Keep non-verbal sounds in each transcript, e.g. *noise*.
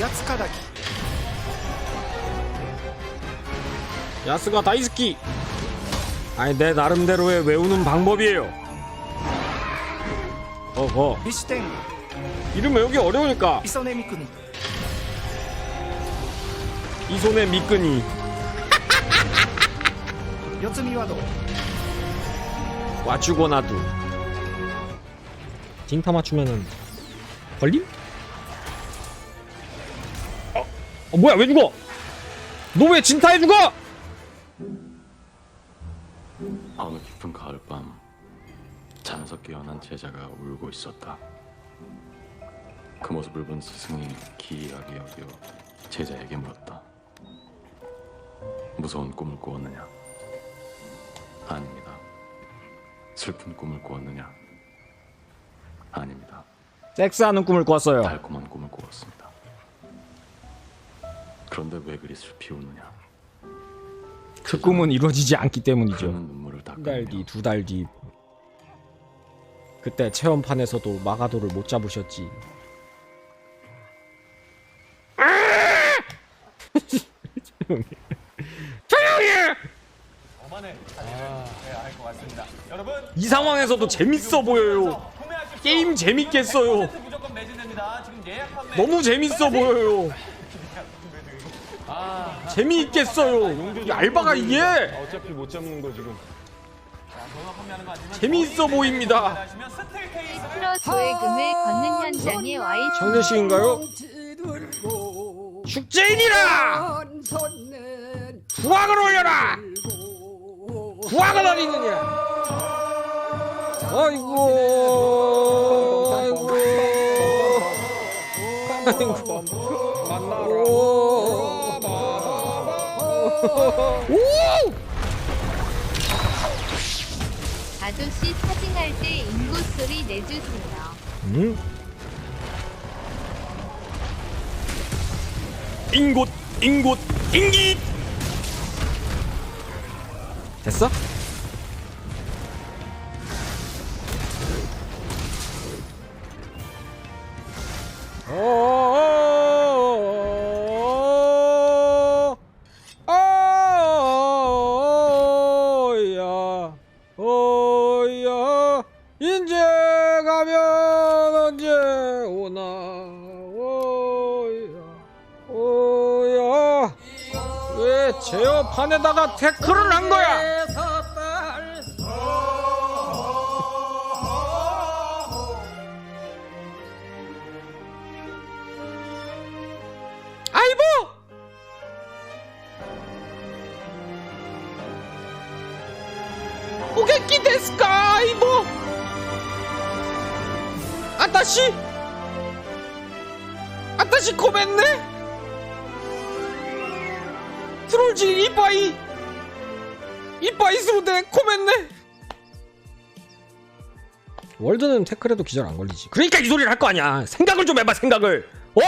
八つかだき 야스가 다이스키 아니 내 나름대로의 외우는 방법이에요 어허 ビシュテング 이름 외우기 어려우니까 磯根三国 이 손에 미끈이 四つ見和道 와주고 나도 딩타 맞추면은 걸림? 어, 어 뭐야 왜 죽어? 너 왜 진타에 죽어? 어느 깊은 가을밤 잠에서 깨어난 제자가 울고 있었다. 그 모습을 본 스승이 기이하게 여겨 제자에게 물었다. 무서운 꿈을 꾸었느냐? 아닙니다. 슬픈 꿈을 꾸었느냐? 아닙니다. 섹스하는 꿈을 꿨어요 달콤한 꿈을 꾸었습니다. 그런데 왜 그리 슬피 우느냐? 그 꿈은 이루어지지 않기 때문이죠 그는 눈물을 한달 뒤, 두 달 뒤. 그때 체험판에서도 마가도를 못 잡으셨지. *laughs* 이 상황에서도 재밌어 보여요. 게임 재밌겠어요. 너무 재밌어 보여요. 재미있겠어요. 이 알바가 이게 어차피 못 잡는 거 지금. 재미있어 보입니다. 프로 조회금을 걷는 현장에 와 있. 장례식인가요? 축제인이라! 부학을 올려라! 부학을 어리느냐! 아이고, 아이고, 아이고, 오! 아저씨 사진할 때 인구 소리 내주세요. 응? 인곳, 인곳, 인기! 됐어? 어, 오나, 어야, 어야, 왜 제어판에다가 태클을 한 거야? 아이보! 오게키 데스까 아이보! 아따시! 코멘네? 월드는 태클해도 기절 안 걸리지. 그러니까 이 소리를 할 거 아니야. 생각을 좀 해봐, 생각을. 어?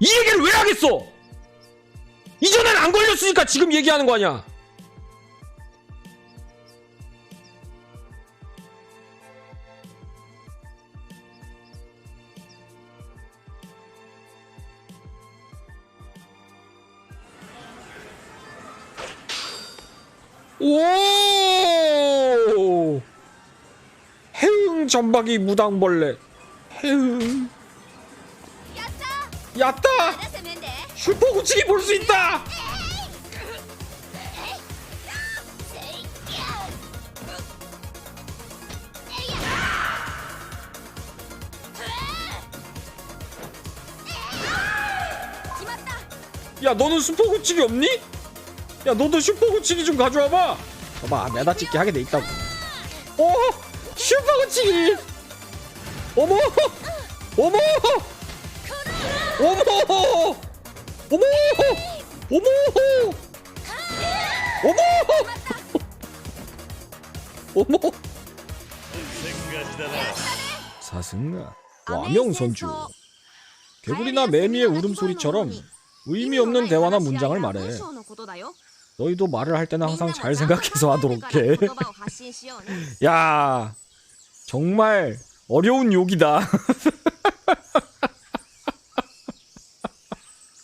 이 얘기를 왜 하겠어? 이전엔 안 걸렸으니까 지금 얘기하는 거 아니야. 오! 해응 전박이 무당벌레. 해응. 야따! 슈퍼 구치기 볼 수 있다! 야 너는 슈퍼 구치기 없니? 야 너도 슈퍼 구치기 좀 가져와봐. 봐봐 메다 찍기 하게 돼 있다고. 오 슈퍼 구치기. 어머 어머 어머 어머 어머 어머. 어머. 사승가 와명선주. 개구리나 매미의 울음소리처럼 의미 없는 대화나 문장을 말해 너희도 말을 할 때는 항상 잘 생각해서 하도록 *laughs* 해. 야, 정말 어려운 욕이다. *laughs*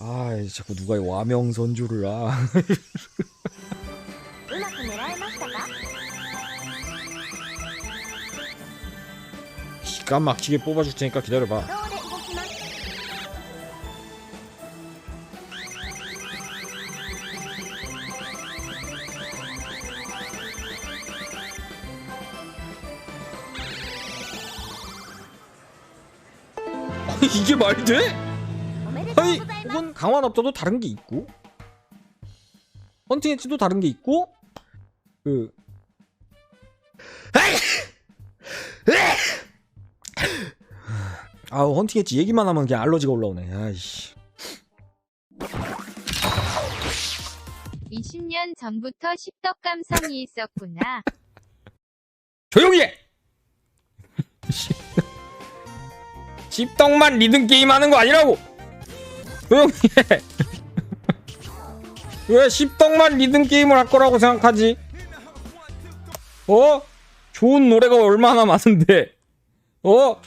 아, 자꾸 누가 와명 선주를 아. *laughs* 기가 막히게 뽑아줄 테니까 기다려봐. *laughs* 이게 말이 돼? 아니 이건 강화 업자도 다른 게 있고 헌팅 엣지도 다른 게 있고 그 아우 헌팅 엣지 얘기만 하면 그냥 알러지가 올라오네 아이씨 20년 전부터 십덕 감성이 있었구나 *laughs* 조용히 해! 씹떡만 리듬 게임 하는 거 아니라고! 조용히 해! *laughs* 왜 씹떡만 리듬 게임을 할 거라고 생각하지? 어? 좋은 노래가 얼마나 많은데, 어?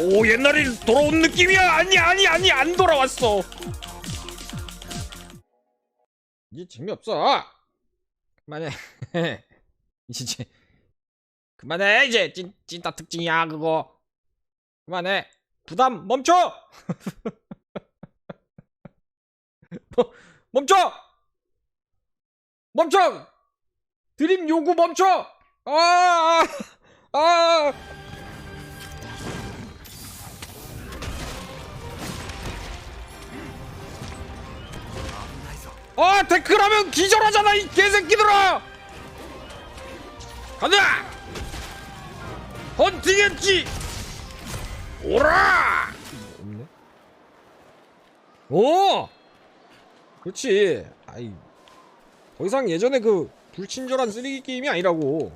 오 옛날에 돌아온 느낌이야. 아니 아니 아니 안 돌아왔어. 이제 재미없어. 그만해. *laughs* 이제 그만해 이제. 찐, 찐따 특징이야 그거. 그만해. 부담 멈춰! 멈- *laughs* 멈춰! 멈춰! 드림 요구 멈춰! 아, 아, 아. 아 데크라면 기절하잖아 이 개새끼들아! 간다! 헌팅했지! 오라! 없네 오 그렇지. 아이 더 이상 예전에 그 불친절한 쓰레기 게임이 아니라고.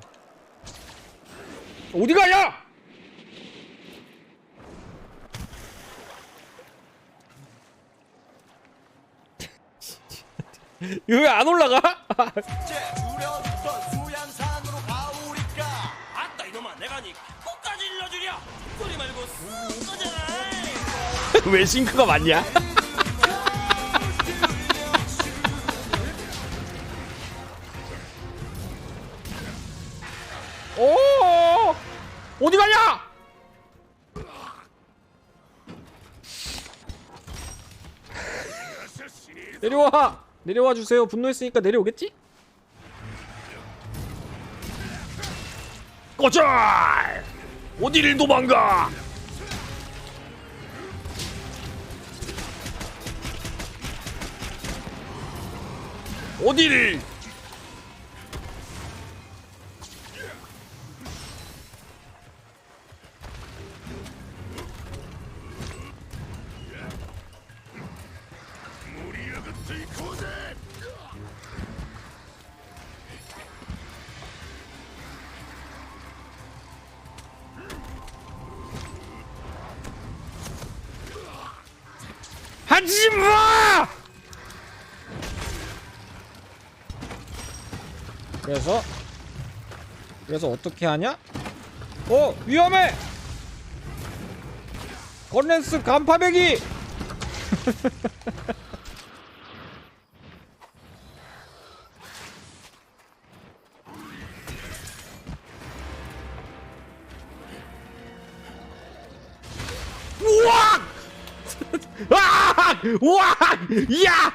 어디가 야 이거 왜 안 올라가? 우려던 수양산으로 가오리까 아따 이놈아 내가 니 끝까지 일러주랴 소리 말고 쓱 꺼져라 왜 싱크가 맞냐? 오! 어디 가냐? 내려와! 내려와 주세요. 분노했으니까 내려오겠지? 꺼져! 어디를 도망가? 어디를? 하지 마! 그래서 그래서 어떻게 하냐? 어 위험해! 건렌스 간파배기! *laughs* 우와! *laughs* 아! 우와! 야!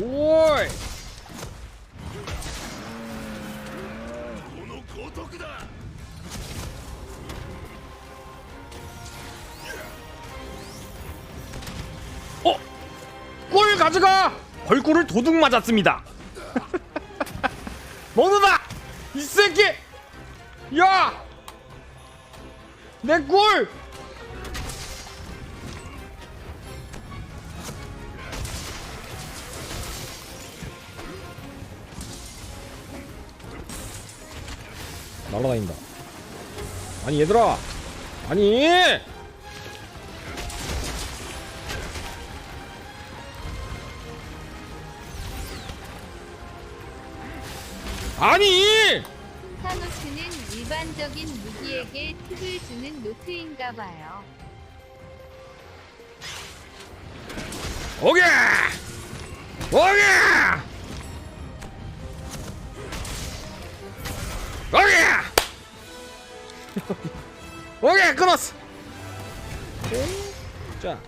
오이! 어? 꿀 가져가! 벌꿀을 도둑 맞았습니다. *laughs* 먹는다! 이 새끼! 야! 내 꿀! 날라다닌다. 아니 얘들아! 아니! 아니! 적인 무기에게 팁을 주는 노트인가 봐요. 오게! 오게! 오게! *laughs* 오게 끊었어. 자.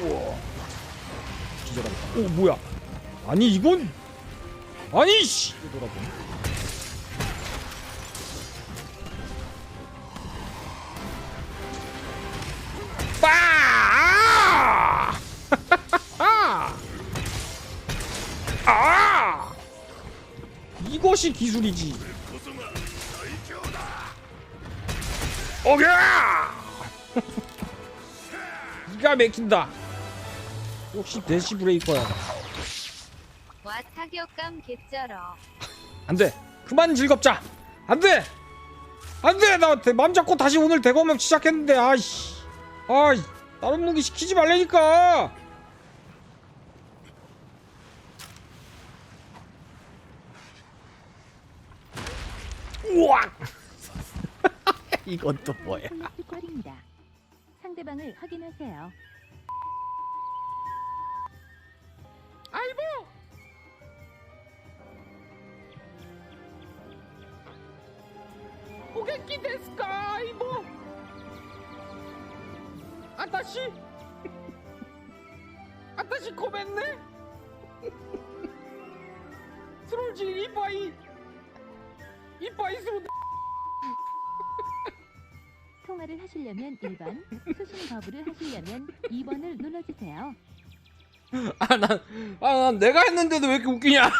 우와. 기절한다. 오 뭐야? 아니 이건 아니 씨 돌아보네 빠! *laughs* 아! 이것이 기술이지. 오케이! *laughs* 기가 막힌다. 역시 대시 브레이커야. 와 타격감 개쩔어. 안 돼. 그만 즐겁자. 안 돼. 안 돼. 나맘 잡고 다시 오늘 대검역 시작했는데 아이씨. 아이. 다른 무기 시키지 말라니까. 우와. *laughs* 이건 또 뭐야? 상대방을 확인하세요. 시 고멘네. 스롤지 이빠이. 이빠이 스로. 통화를 하시려면 1번, 수신 거부를 하시려면 2번을 눌러주세요. 아, 난, 아, 난 내가 했는데도 왜 이렇게 웃기냐?